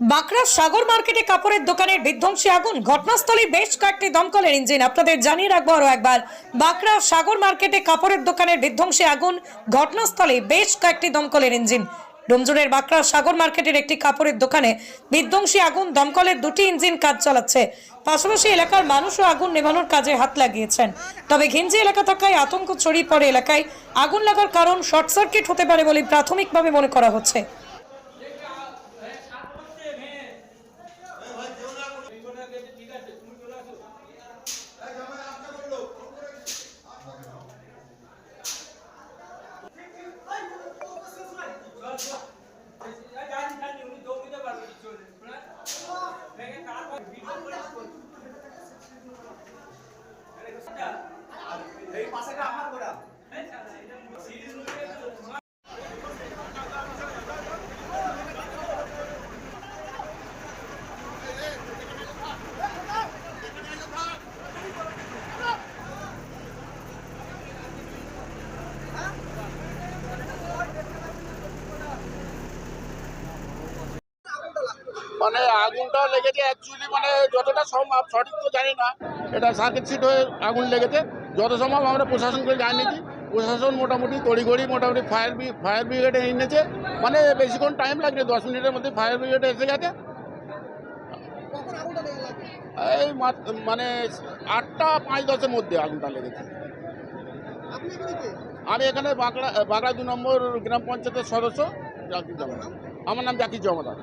বাঁকড়া সাগর মার্কেটে কাপড়ের দোকানের বিধ্বংসী আগুন। ঘটনাস্থলে বেশ কয়েকটি দমকলের ইঞ্জিন। আপনাদের জানিয়ে রাখব আরও একবার, বাঁকড়া সাগর মার্কেটে কাপড়ের দোকানের বিধ্বংসী আগুন ঘটনাস্থলে বেশ কয়েকটি দমকলের ইঞ্জিন। ডোমজুরের বাঁকড়া সাগর মার্কেটের একটি কাপড়ের দোকানে বিধ্বংসী আগুন, দমকলের দুটি ইঞ্জিন কাজ চালাচ্ছে। পাশাপাশি এলাকার মানুষও আগুন নেভানোর কাজে হাত লাগিয়েছেন। তবে ঘিঞ্জি এলাকা থাকায় আতঙ্ক ছড়িয়ে পড়ে এলাকায়। আগুন লাগার কারণ শর্ট সার্কিট হতে পারে বলে প্রাথমিকভাবে মনে করা হচ্ছে। মানে আগুনটা লেগেছে অ্যাকচুয়ালি মানে যতটা সম্ভব, সঠিক তো জানি না। এটা সার্কিট সিট হয়ে আগুন লেগেছে। যত সম্ভব আমরা প্রশাসনকে জানিয়েছি। প্রশাসন মোটামুটি তড়িঘড়ি মোটামুটি ফায়ার বি ফায়ার ব্রিগেডে এনেছে মানে বেশিক্ষণ টাইম লাগছে, দশ মিনিটের মধ্যে ফায়ার ব্রিগেড এসে গেছে। এই মানে আটটা পাঁচ দশের মধ্যে আগুনটা লেগেছে। আমি এখানে বাঁকড়া বাঁকড়া দু নম্বর গ্রাম পঞ্চায়েতের সদস্য, জাকির জমাদার আমার নাম জাকির জমাদার।